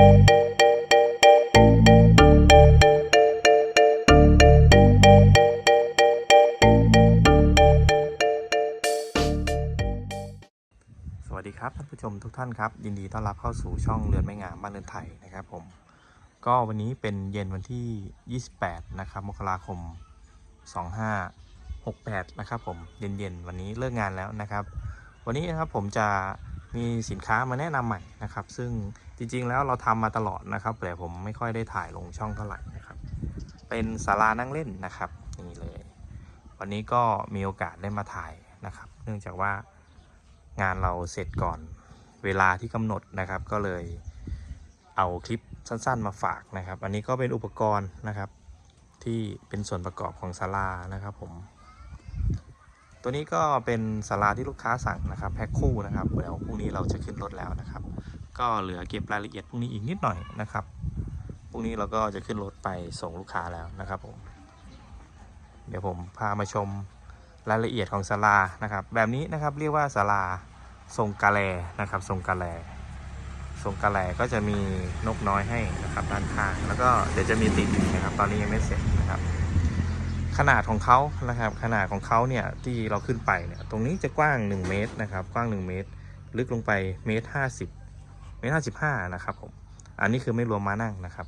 สวัสดีครับท่านผู้ชมทุกท่านครับยินดีต้อนรับเข้าสู่ช่องเรือนไม่งามบ้านเรือนไทยนะครับผมก็วันนี้เป็นเย็นวันที่ 28 นะครับมกราคม 2568 นะครับผมเย็นๆวันนี้เลิกงานแล้วนะครับ วันนี้นะครับผมจะ มีสินค้ามาแนะนำใหม่นะครับ ซึ่งจริงๆแล้วเราทำมาตลอดนะครับ แต่ผมไม่ค่อยได้ถ่ายลงช่องเท่าไหร่นะครับ เป็นศาลานั่งเล่นนะครับนี่เลย วันนี้ก็มีโอกาสได้มาถ่ายนะครับ เนื่องจากว่างานเราเสร็จก่อนเวลาที่กำหนดนะครับ ก็เลยเอาคลิปสั้นๆมาฝากนะครับ อันนี้ก็เป็นอุปกรณ์นะครับที่เป็นส่วนประกอบของศาลานะครับผม ตัวนี้ก็เป็นศาลาที่ลูกค้าสั่งนะครับแพ็คคู่นะครับเดี๋ยวพรุ่งนี้เราจะขึ้นรถแล้วนะครับ ก็เหลือเก็บรายละเอียดพรุ่งนี้อีกนิดหน่อยนะครับพรุ่งนี้เราก็จะขึ้นรถไปส่งลูกค้าแล้วนะครับผมเดี๋ยวผมพามาชมรายละเอียดของศาลานะครับ แบบนี้นะครับเรียกว่าศาลาทรงกาแลนะครับทรงกาแลทรงกาแลก็จะมีนกน้อยให้นะครับด้านข้างแล้วก็เดี๋ยวจะมีติดอีกนะครับ ตอนนี้ยังไม่เสร็จนะครับ ขนาดของเขานะครับขนาดของเขาเนี่ยที่เราขึ้นไปเนี่ยตรงนี้จะกว้าง 1 เมตรนะครับกว้าง 1 เมตร ลึกลงไปเมตรห้าสิบเมตรห้าสิบห้านะครับผมอันนี้คือไม่รวมม้านั่งนะครับ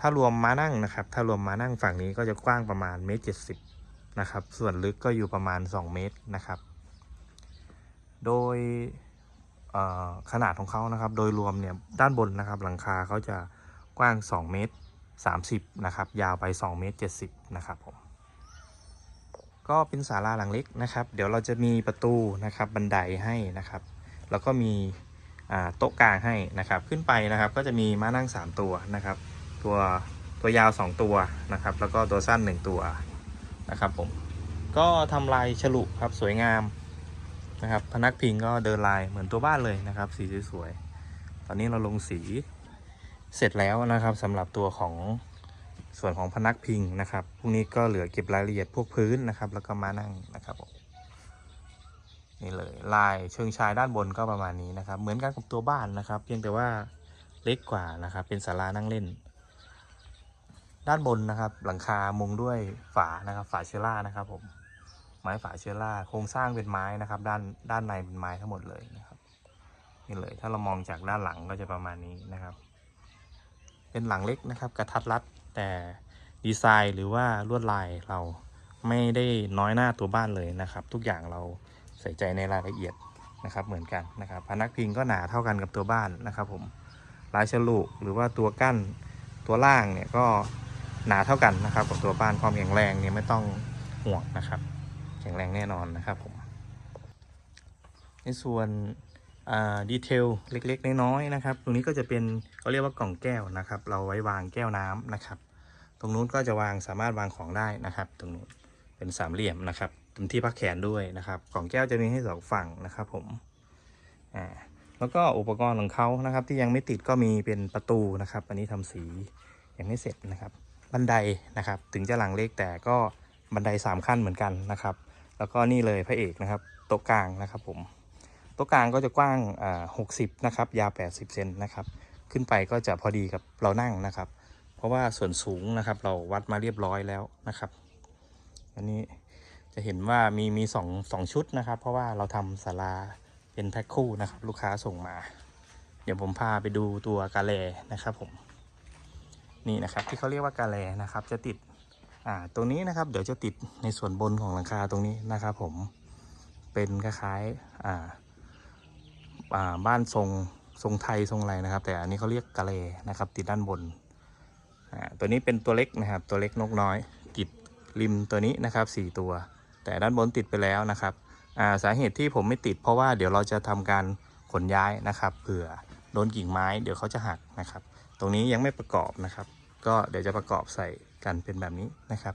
ถ้ารวมม้านั่งนะครับ ถ้ารวมม้านั่งฝั่งนี้ก็จะกว้างประมาณเมตรเจ็ดสิบนะครับส่วนลึกก็อยู่ประมาณ 2 เมตรนะครับ โดยขนาดของเขานะครับ โดยรวมเนี่ยด้านบนนะครับ หลังคาเขาจะกว้าง 2 เมตร 30นะครับยาวไป2เมตร70นะครับผมก็เป็นศาลาหลังเล็กนะครับ เดี๋ยวเราจะมีประตูนะครับบันไดให้นะครับ แล้วก็มีโต๊ะกลางให้นะครับ ขึ้นไปนะครับก็จะมีม้านั่ง 3 ตัวนะครับ ตัวตัวยาว 2 ตัวนะครับ แล้วก็ตัวสั้น 1 ตัวนะครับผมก็ทำลายฉลุครับสวยงามนะครับ พนักพิงก็เดินลายเหมือนตัวบ้านเลยนะครับ สีสวยๆตอนนี้เราลงสี เสร็จแล้วนะครับสำหรับตัวของส่วนของพนักพิงนะครับพรุ่งนี้ก็เหลือเก็บรายละเอียดพวกพื้นนะครับ แล้วก็มานั่งนะครับนี่เลยลายเชิงชายด้านบนก็ประมาณนี้นะครับ เหมือนกันกับตัวบ้านนะครับ เพียงแต่ว่าเล็กกว่านะครับ เป็นศาลานั่งเล่น ด้านบนนะครับ หลังคามุงด้วยฝานะครับ ฝาเชื้อรานะครับผมไม้ฝาเชื้อราโครงสร้างเป็นไม้นะครับ ด้านด้านในเป็นไม้ทั้งหมดเลยนะครับนี่เลยถ้าเรามองจากด้านหลังก็จะประมาณนี้นะครับ เป็นหลังเล็กนะครับ กระทัดรัด แต่ดีไซน์หรือว่าลวดลายเราไม่ได้น้อยหน้าตัวบ้านเลยนะครับ ทุกอย่างเราใส่ใจในรายละเอียดนะครับเหมือนกันนะครับพนักพิงก็หนาเท่ากันกับตัวบ้านนะครับผมลายฉลุหรือว่าตัวกั้นตัวล่างเนี่ยก็หนาเท่ากันนะครับกับตัวบ้านความแข็งแรงเนี่ยไม่ต้องห่วงนะครับ แข็งแรงแน่นอนนะครับผมในส่วน ดีเทลเล็กๆ น้อยๆนะครับ ตรงนี้ก็จะเป็นเขาเรียกว่ากล่องแก้วนะครับ เราไว้วางแก้วน้ำนะครับ ตรงนู้นก็จะวางสามารถวางของได้นะครับ ตรงนู้นเป็นสามเหลี่ยมนะครับเป็นที่พักแขนด้วยนะครับ กล่องแก้วจะมีให้สองฝั่งนะครับ ผมอ่าแล้วก็อุปกรณ์ของเขานะครับ ที่ยังไม่ติดก็มีเป็นประตูนะครับ อันนี้ทำสียังไม่เสร็จนะครับ บันไดนะครับ ถึงจะหลังเล็กแต่ก็บันไดสามขั้นเหมือนกันนะครับ แล้วก็นี่เลยพระเอกนะครับโต๊ะกลางนะครับผม ต๊ะกลางก็จะกว้างหกสิบนะครับยาว 80 เซนนะครับ ขึ้นไปก็จะพอดีกับเรานั่งนะครับ เพราะว่าส่วนสูงนะครับเราวัดมาเรียบร้อยแล้วนะครับ อันนี้จะเห็นว่ามีมีสองสองชุดนะครับ เพราะว่าเราทำศาลาเป็นแพ็คคู่นะครับ ลูกค้าส่งมา เดี๋ยวผมพาไปดูตัวกาแลนะครับผมนี่นะครับที่เขาเรียกว่ากาแลนะครับ จะติดอ่าตรงนี้นะครับ เดี๋ยวจะติดในส่วนบนของหลังคาตรงนี้นะครับ ผมเป็นคล้ายๆอ่า บ้านทรงทรงไทยทรงอะไรนะครับ แต่อันนี้เขาเรียกกะเลนะครับ ติดด้านบนตัวนี้เป็นตัวเล็กนะครับ ตัวเล็กนกน้อย ติดริมตัวนี้นะครับสี่ตัว แต่ด้านบนติดไปแล้วนะครับาสาเหตุที่ผมไม่ติดเพราะว่าเดี๋ยวเราจะทำการขนย้ายนะครับเผื่อโดนกิ่งไม้เดี๋ยวเขาจะหักนะครับ ตรงนี้ยังไม่ประกอบนะครับ ก็เดี๋ยวจะประกอบใส่กันเป็นแบบนี้นะครับ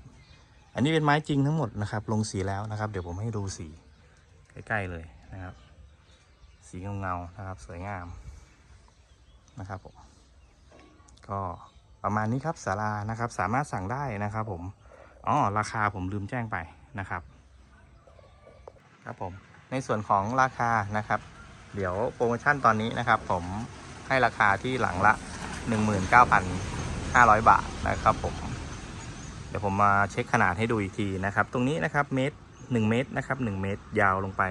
อันนี้เป็นไม้จริงทั้งหมดนะครับ ลงสีแล้วนะครับ เดี๋ยวผมให้ดูสีใกล้ๆเลยนะครับ สีเงาๆนะครับ สวยงามนะครับผมก็ประมาณนี้ครับศาลานะครับ สามารถสั่งได้นะครับ ผมอ๋อราคาผมลืมแจ้งไปนะครับ ครับผมในส่วนของราคานะครับ เดี๋ยวโปรโมชั่นตอนนี้นะครับ ผมให้ราคาที่หลังละ 19,500 บาทนะครับผมเดี๋ยวผมมาเช็คขนาดให้ดูอีกทีนะครับ ตรงนี้นะครับเมตร1เมตรนะครับ1เมตรยาวลงไป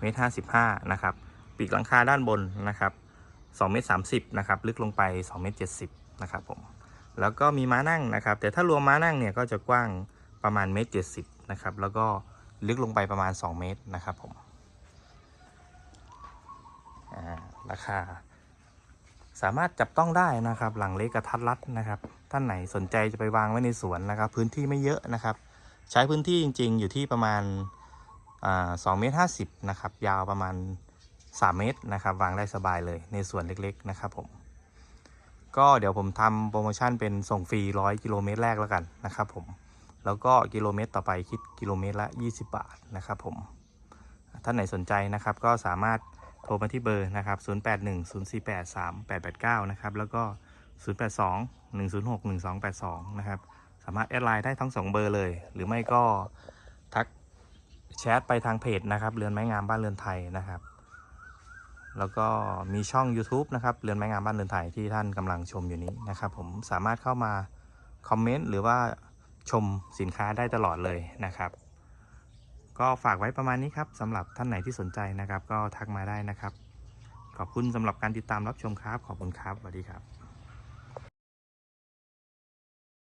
เมตร55นะครับ ปีกหลังคาด้านบนนะครับ2เมตร30นะครับลึกลงไป2เมตร70นะครับผมแล้วก็มีม้านั่งนะครับ แต่ถ้ารวมม้านั่งเนี่ยก็จะกว้างประมาณเมตร70นะครับแล้วก็ลึกลงไปประมาณ 2 เมตรนะครับผมราคา สามารถจับต้องได้นะครับ หลังเล็กกระทัดรัดนะครับ ท่านไหนสนใจจะไปวางไว้ในสวนนะครับ พื้นที่ไม่เยอะนะครับ ใช้พื้นที่จริง ๆ อยู่ที่ประมาณสองเมตรห้าสิบนะครับ ยาวประมาณ 3 เมตรนะครับ วางได้สบายเลยในส่วนเล็กๆนะครับผม ก็เดี๋ยวผมทำโปรโมชั่นเป็นส่งฟรีร้อยกิโลเมตรแรกแล้วกันนะครับผม แล้วก็กิโลเมตรต่อไปคิดกิโลเมตรละ 20 บาทนะครับผม ท่านไหนสนใจนะครับก็สามารถโทรมาที่เบอร์นะครับ 0810483889 นะครับ แล้วก็ 0821061282 นะครับ สามารถแอดไลน์ได้ทั้ง 2 เบอร์เลย หรือไม่ก็ทักแชทไปทางเพจนะครับ เรือนไม้งามบ้านเรือนไทยนะครับ แล้วก็มีช่อง YouTube นะครับเรือนไม้งามบ้านเรือนไทยที่ท่านกำลังชมอยู่นี้นะครับ ผมสามารถเข้ามาคอมเมนต์หรือว่าชมสินค้าได้ตลอดเลยนะครับ ก็ฝากไว้ประมาณนี้ครับสำหรับท่านไหนที่สนใจนะครับ ก็ทักมาได้นะครับ ขอบคุณสำหรับการติดตามรับชมครับ ขอบคุณครับสวัสดีครับ